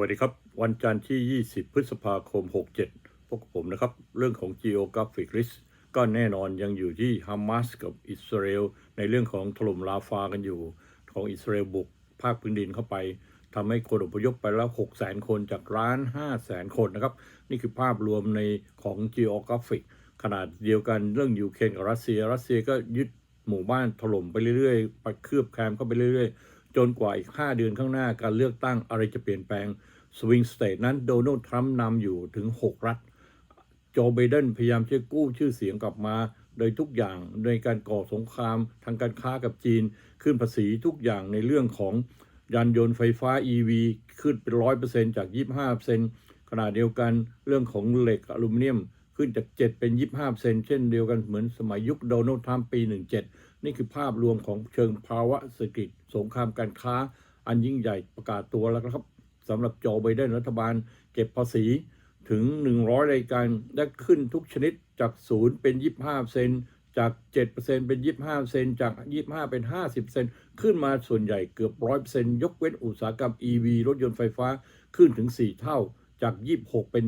วัสดีครับ วันจันทร์ที่ 20 พฤษภาคม 67พวกบผมนะครับ เรื่องของ geographic risk ก็แน่นอนยังอยู่ที่ฮามาสกับอิสราเอลในเรื่องของถล่มลาฟากันอยู่ ของอิสราเอลบุกภาคพื้นดินเข้าไปทำให้คนอพยพไปแล้ว 6 0 0 0 0คนจากร้าน 5 0 0 0 0คนนะครับ นี่คือภาพรวมในของ geographic ขนาดเดียวกันเรื่องยูเครนกับรัสเซีย รัสเซียก็ยึดหมู่บ้านถล่มไปเรื่อยๆ ไปคืบแคมเข้าไปเรื่อยๆ จนกว่าอีก 5 เดือนข้างหน้าการเลือกตั้งอะไรจะเปลี่ยนแปลงสวิงสเตทนั้นโดนัลด์ทรัมป์นำอยู่ถึง 6 รัฐ โจไบเดนพยายามจะกู้ชื่อเสียงกลับมา โดยทุกอย่างในการก่อสงคราม ทางการค้ากับจีน ขึ้นภาษีทุกอย่างในเรื่องของยานยนต์ไฟฟ้า EV ขึ้นเป็นร้อยเปอร์เซ็นจาก 25เปอร์เซ็นขณะเดียวกันเรื่องของเหล็กอลูมิเนียม ขึ้นจาก 7 เป็น 25เซนเช่นเดียวกันเหมือนสมัยยุคโดนัลด์ทรัมป์ปี 17 นี่คือภาพรวมของเชิงภาวะเศรษฐกิจสงครามการค้า อันยิ่งใหญ่ประกาศตัวแล้วครับสำหรับโจไบเดนรัฐบาลเก็บภาษีถึง 100 รายการได้ขึ้นทุกชนิดจาก0เป็น 25 เซนจาก 7%เป็น 25 เซนจาก 25 เป็น 50 เซนขึ้นมาส่วนใหญ่เกือบ 100%ยกเว้นอุตสาหกรรม EV รถยนต์ไฟฟ้าขึ้นถึง 4 เท่าจาก 26 เป็น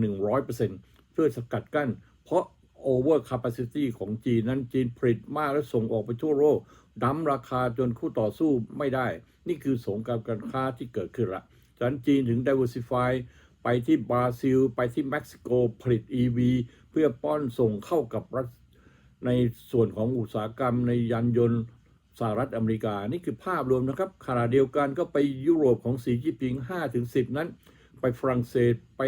100%เพื่อสกัดกั้น เพราะ over capacity ของจีนนั้นจีนผลิตมากและส่งออกไปทั่วโลกดั้มราคาจนคู่ต่อสู้ไม่ได้ นี่คือสงครามการค้าที่เกิดขึ้นละฉะนั้นจีนถึง diversify ไปที่บราซิล ไปที่เม็กซิโกผลิต EV เพื่อป้อนส่งเข้ากับรัฐในส่วนของอุตสาหกรรมในยานยนต์สหรัฐอเมริกา นี่คือภาพรวมนะครับขณะเดียวกันก็ไปยุโรปของสีจิ้นผิง5-10 นั้น ไปฝรั่งเศสไป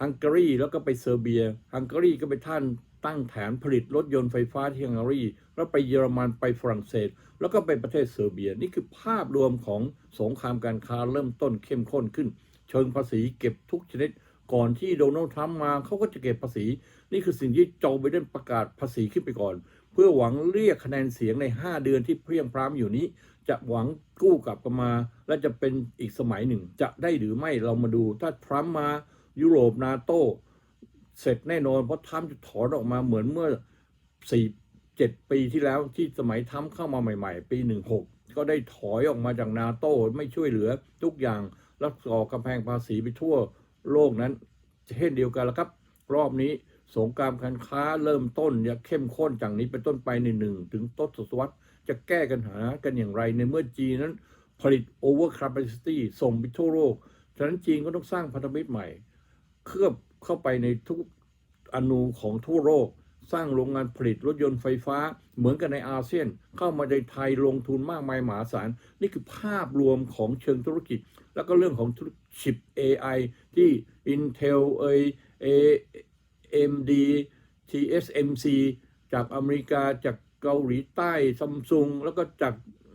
ฮังการีแล้วก็ไปเซอร์เบีย ฮังการีก็ไปท่าน ตั้งฐานผลิตรถยนต์ไฟฟ้าที่ฮังการีแล้วไปเยอรมันไปฝรั่งเศส แล้วก็ไปประเทศเซอร์เบีย นี่คือภาพรวมของสงครามการค้าเริ่มต้นเข้มข้นขึ้น เชิงภาษีเก็บทุกชนิด ก่อนที่โดนัลด์ทรัมป์มาเขาก็จะเก็บภาษี นี่คือสิ่งที่โจไบเดนประกาศภาษีขึ้นไปก่อน เพื่อหวังเรียกคะแนนเสียงใน 5 เดือนที่เพรียงพร้ำอยู่นี้ จะหวังกู้กลับมา และจะเป็นอีกสมัยหนึ่ง จะได้หรือไม่เรามาดู ถ้าทรัมป์มายุโรปนาโต เสร็จแน่นอนเพราะทรัมจะถอนออกมาเหมือนเมื่อ4 7ปีที่แล้วที่สมัยทรัมเข้ามาใหม่ ๆ ปี16ก็ได้ถอยออกมาจากนาโต้ไม่ช่วยเหลือทุกอย่างแล้วก่อกำแพงภาษีไปทั่วโลกนั้นเช่นเดียวกันแล้วครับ รอบนี้สงครามการค้าเริ่มต้นจะเข้มข้นจากนี้เป็นต้นไปในหนึ่งถึงต้นศตวรรษจะแก้กันหากันอย่างไรในเมื่อจีนนั้น ผลิต over capacity ส่งไปทั่วโลก ฉะนั้นจีนก็ต้องสร้างพันธมิตรใหม่ เคลือบ เข้าไปในทุกอนูของทั่วโลก สร้างโรงงานผลิตรถยนต์ไฟฟ้า เหมือนกันในอาเซียน เข้ามาในไทยลงทุนมากมายมหาศาล นี่คือภาพรวมของเชิงธุรกิจ แล้วก็เรื่องของธุรกิจชิป AI ที่ Intel เอย AMD TSMC จากอเมริกาจากเกาหลีใต้ซัมซุงแล้วก็จาก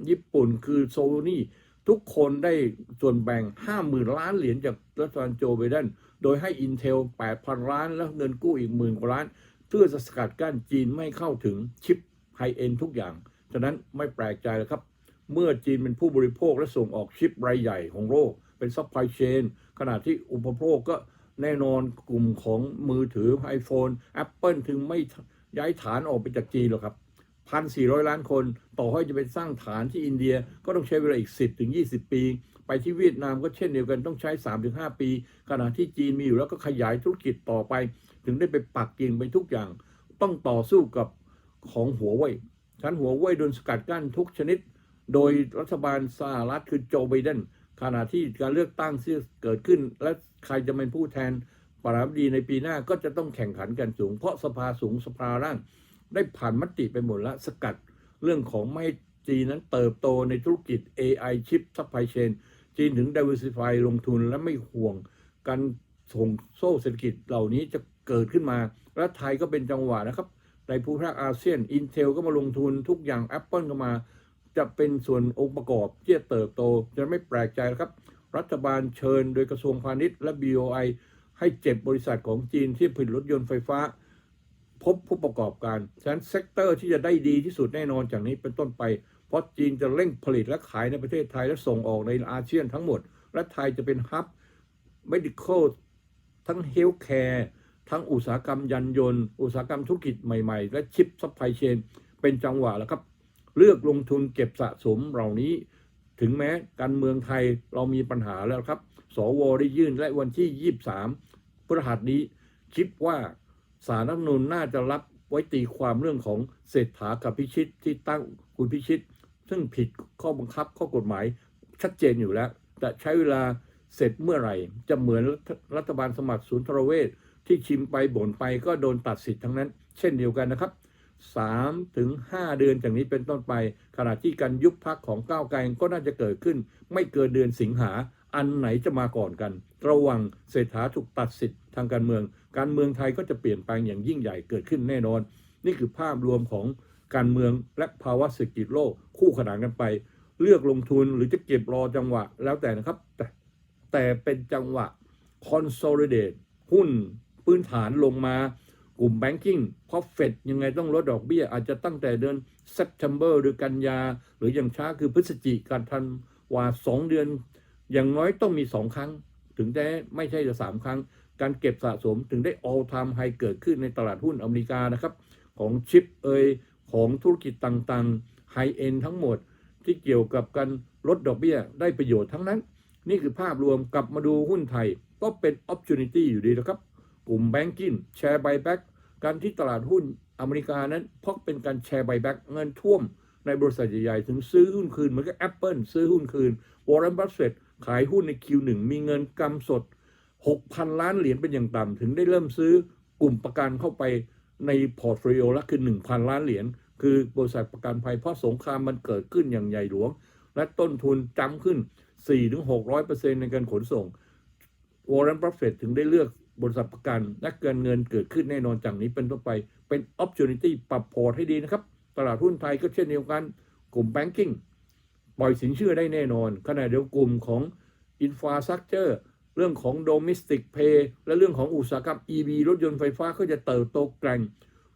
ญี่ปุ่นคือโซนี่ทุกคนได้ส่วนแบ่ง 50,000 ล้านเหรียญจากรัฐบาลโจไบเดน โดยให้ Intel 8,000 ล้าน แล้วเงินกู้อีกหมื่นกว่าล้าน เพื่อจะสกัดกั้นจีนไม่เข้าถึงชิปไฮเอ็นทุกอย่าง ฉะนั้นไม่แปลกใจแล้วครับ เมื่อจีนเป็นผู้บริโภคและส่งออกชิปรายใหญ่ของโลกเป็นซัพพลายเชนขณะที่อุปโภคก็แน่นอนกลุ่มของมือถือ iPhone Apple ถึงไม่ย้ายฐานออกไปจากจีนหรอกครับ 1,400ล้านคน ต่อให้จะไปสร้างฐานที่อินเดียก็ต้องใช้เวลาอีก 10ถึง20 ปี ไปที่เวียดนามก็เช่นเดียวกันต้องใช้ 3-5 ปี ขณะที่จีนมีอยู่แล้วก็ขยายธุรกิจต่อไป ถึงได้ไปปักกิ่งไปทุกอย่าง ต้องต่อสู้กับของหัวเว่ยชั้นหัวเว่ยโดนสกัดกั้นทุกชนิด โดยรัฐบาลสหรัฐคือโจไบเดนขณะที่การเลือกตั้งที่เกิดขึ้น และใครจะเป็นผู้แทนประธานาธิบดีในปีหน้าก็จะต้องแข่งขันกันสูง เพราะสภาสูงสภาล่าง ได้ผ่านมติไปหมดแล้วสกัดเรื่องของไม่จีนนั้นเติบโตในธุรกิจ AI ชิปซัพพลายเชนจีนถึง diversify ลงทุนและไม่ห่วงการส่งโซ่เศรษฐกิจเหล่านี้จะเกิดขึ้นมา และไทยก็เป็นจังหวะนะครับ ในภูมิภาคอาเซียน Intel ก็มาลงทุนทุกอย่าง Apple ก็มา จะเป็นส่วนองค์ประกอบที่จะเติบโต จะไม่แปลกใจนะครับ รัฐบาลเชิญโดยกระทรวงพาณิชย์และ BOI ให้เจ็ดบริษัทของจีนที่ผลิตรถยนต์ไฟฟ้า พบผู้ประกอบการ ฉะนั้นเซกเตอร์ที่จะได้ดีที่สุดแน่นอนจากนี้เป็นต้นไป เพราะจีนจะเร่งผลิตและขายในประเทศไทยและส่งออกในอาเซียนทั้งหมด และไทยจะเป็นฮับ medical ทั้ง healthcare ทั้งอุตสาหกรรมยันยนต์ อุตสาหกรรมธุรกิจใหม่ๆ และชิปซัพพลายเชนเป็นจังหวะแล้วครับ เลือกลงทุนเก็บสะสมเหล่านี้ ถึงแม้การเมืองไทยเรามีปัญหาแล้วครับ สวได้ยื่นและวันที่ 23พฤหัสนี้คิดว่า สารรัฐมนูญน่าจะรับไว้ตีความเรื่องของเศรษฐากับพิชิตที่ตั้งคุณพิชิต ซึ่งผิดข้อบังคับข้อกฎหมายชัดเจนอยู่แล้ว แต่ใช้เวลาเสร็จเมื่อไหร่ จะเหมือนรัฐบาลสมัครศูนย์ทรเวชที่ชิมไปบ่นไปก็โดนตัดสิทธิ์ทั้งนั้น เช่นเดียวกันนะครับ3ถึง5เดือนจากนี้เป็นต้นไป ขณะที่การยุบพักของก้าวไกลก็น่าจะเกิดขึ้น ไม่เกินเดือนสิงหา อันไหนจะมาก่อนกัน ระวังเศรษฐาถูกตัดสิทธิ์ทางการเมือง การเมืองไทยก็จะเปลี่ยนแปลงอย่างยิ่งใหญ่เกิดขึ้นแน่นอน นี่คือภาพรวมของการเมืองและภาวะเศรษฐกิจโลกคู่ขนานกันไป เลือกลงทุนหรือจะเก็บรอจังหวะแล้วแต่นะครับ แต่แต่เป็นจังหวะ consolidate หุ้นพื้นฐานลงมากลุ่ม banking เพราะเฟดยังไงต้องลดดอกเบี้ย อาจจะตั้งแต่เดือน September หรือกันยา หรืออย่างช้าคือพฤศจิกายนธันวาสองเดือน อย่างน้อยต้องมีสองครั้ง ถึงจะไม่ใช่จะสามครั้ง การเก็บสะสมถึงได้ all time high เกิดขึ้นในตลาดหุ้นอเมริกานะครับของชิปเอยของธุรกิจต่างๆ High End ทั้งหมดที่เกี่ยวกับการลดดอกเบี้ยได้ประโยชน์ทั้งนั้น นี่คือภาพรวมกลับมาดูหุ้นไทย ก็เป็น opportunity อยู่ดีนะครับ กลุ่ม banking แชร์ buyback การที่ตลาดหุ้นอเมริกานั้นเพราะเป็นการแชร์ buyback เงินท่วมในบริษัทใหญ่ๆ ถึงซื้อหุ้นคืนเหมือนกับ Apple ซื้อหุ้นคืน Warren Buffett ขายหุ้นใน Q1 มีเงินกำสด 6,000 ล้านเหรียญเป็นอย่างต่ำถึงได้เริ่มซื้อกลุ่มประกันเข้าไปในพอร์ตโฟลิโอละคือ 1,000 ล้านเหรียญคือบริษัทประกันภัยเพราะสงครามมันเกิดขึ้นอย่างใหญ่หลวง และต้นทุนจำขึ้น 4-600%ในการขนส่งวอร์เรนบัฟเฟตถึงได้เลือกบริษัทประกันและเกินเงินเกิดขึ้นแน่นอนจากนี้เป็นต้นไปเป็น opportunity ปรับพอร์ตให้ดีนะครับ ตลาดหุ้นไทยก็เช่นเดียวกัน กลุ่ม banking ปล่อยสินเชื่อได้แน่นอน ขณะเดียวกลุ่มของ infrastructure เรื่องของ domestic pay และเรื่องของอุตสาหกรรม EV รถยนต์ไฟฟ้าก็จะเติบโตแกร่ง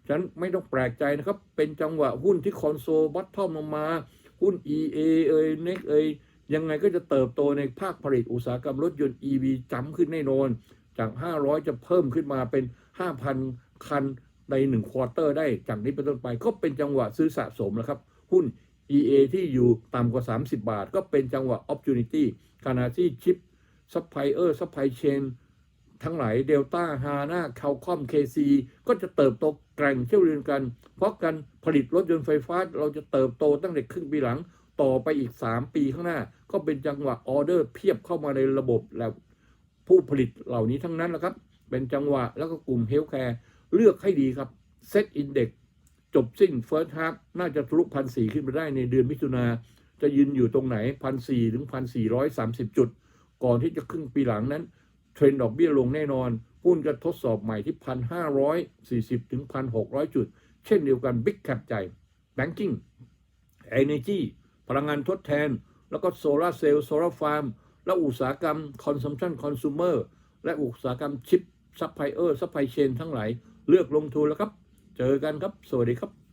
ฉะนั้นไม่ต้องแปลกใจนะครับ เป็นจังหวะหุ้นที่คอนโซลบัตทอมลงมา หุ้น EA เอ่ย NEX เอ่ยยังไงก็จะเติบโตในภาคผลิตอุตสาหกรรมรถยนต์ EV จำขึ้นแน่นอน จาก 500 จะเพิ่มขึ้นมาเป็น 5,000 คันใน1ควอเตอร์ได้จากนี้เป็นต้นไป ก็เป็นจังหวะซื้อสะสมแล้วครับ หุ้น EA ที่อยู่ต่ำกว่า 30 บาท ก็เป็นจังหวะ opportunity ขณะที่ชิปซัพพลายเออร์ซัพพลายเชนทั้งหลายเดลต้าฮาน่าคาลคอมเคซีก็จะเติบโตแกร่งเช่นเดียวกัน เพราะการผลิตรถยนต์ไฟฟ้า เราจะเติบโตตั้งแต่ครึ่งปีหลังต่อไปอีก 3 ปีข้างหน้า ก็เป็นจังหวะออเดอร์เพียบเข้ามาในระบบแล้วผู้ผลิตเหล่านี้ทั้งนั้นแหละครับ เป็นจังหวะแล้วก็กลุ่มเฮลท์แคร์เลือกให้ดีครับเซตอินเด็ก จบสิ้นเฟิร์สฮาร์น่าจะทะลุพันสี่ขึ้นไปได้ในเดือนมิถุนาจะยืนอยู่ตรงไหนพันสี่ถึงพันสี่ร้อยสามสิบจุด ก่อนที่จะครึ่งปีหลังนั้น เทรนด์ดอกเบี้ยลงแน่นอนหุ้นจะทดสอบใหม่ที่พันห้าร้อยสี่สิบถึงพันหกร้อยจุด เช่นเดียวกันบิ๊กแคปใจ Banking Energy พลังงานทดแทน แล้วก็โซลาร์เซลล์โซลาร์ฟาร์มและอุตสาหกรรม Consumption Consumer และอุตสาหกรรมชิปซัพพลายเออร์ซัพพลายเชนทั้งหลายเลือกลงทุนแล้วครับ เจอกันครับ สวัสดีครับ